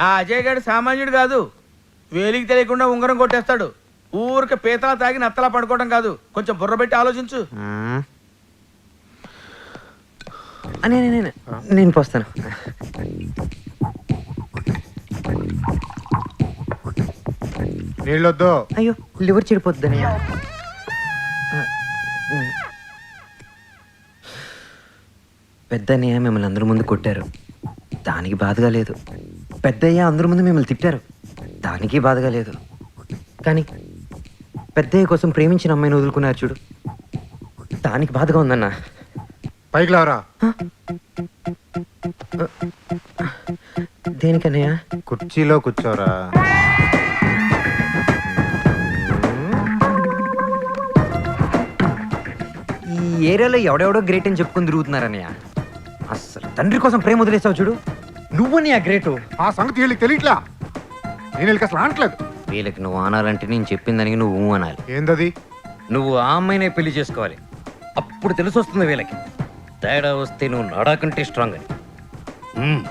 ఆ అజయ్ గారు సామాన్యుడు కాదు. వేలికి తెలియకుండా ఉంగరం కొట్టేస్తాడు. ఊరికే పీతలా తాగి నత్తలా పడుకోవడం కాదు. కొంచెం బుర్ర పెట్టి ఆలోచించు. నేను నేను నేను పోస్తాను. నీళ్ళొద్దు. అయ్యో లివర్ చెడిపోద్దని పెద్దన్నయ్య మిమ్మల్ని అందరి ముందు కొట్టారు. దానికి బాధగా లేదు. పెద్దయ్య అందరి ముందు మిమ్మల్ని తిట్టారు. దానికి బాధగా లేదు. కానీ పెద్దయ్య కోసం ప్రేమించిన అమ్మాయిని వదులుకున్నారు చూడు. దానికి బాధగా ఉందన్న. పైకి లేవరా? దేనికన్నయ్య? కుర్చీలో కూర్చోరా. ఈ ఏరియాలో ఎవడెవడో గ్రేట్ అని చెప్పుకొని తిరుగుతున్నారన్నయ్య. అస్సలు తండ్రి కోసం ప్రేమ వదిలేసావు చూడు. నువ్వన్నయ్య గ్రేటు? ఆ సంగతి వీళ్ళకి తెలియట్లా? నేను వీళ్ళకి అసలు అనట్లేదు. వీళ్ళకి నువ్వు అనాలంటే నేను చెప్పిన దానికి నువ్వు ఊ అనాలి. ఏందది? నువ్వు ఆ అమ్మాయినే పెళ్ళి చేసుకోవాలి. అప్పుడు తెలిసి వస్తుంది వీళ్ళకి. తేడా వస్తే నువ్వు నాడాకంటే స్ట్రాంగ్ అని. మ్మ్.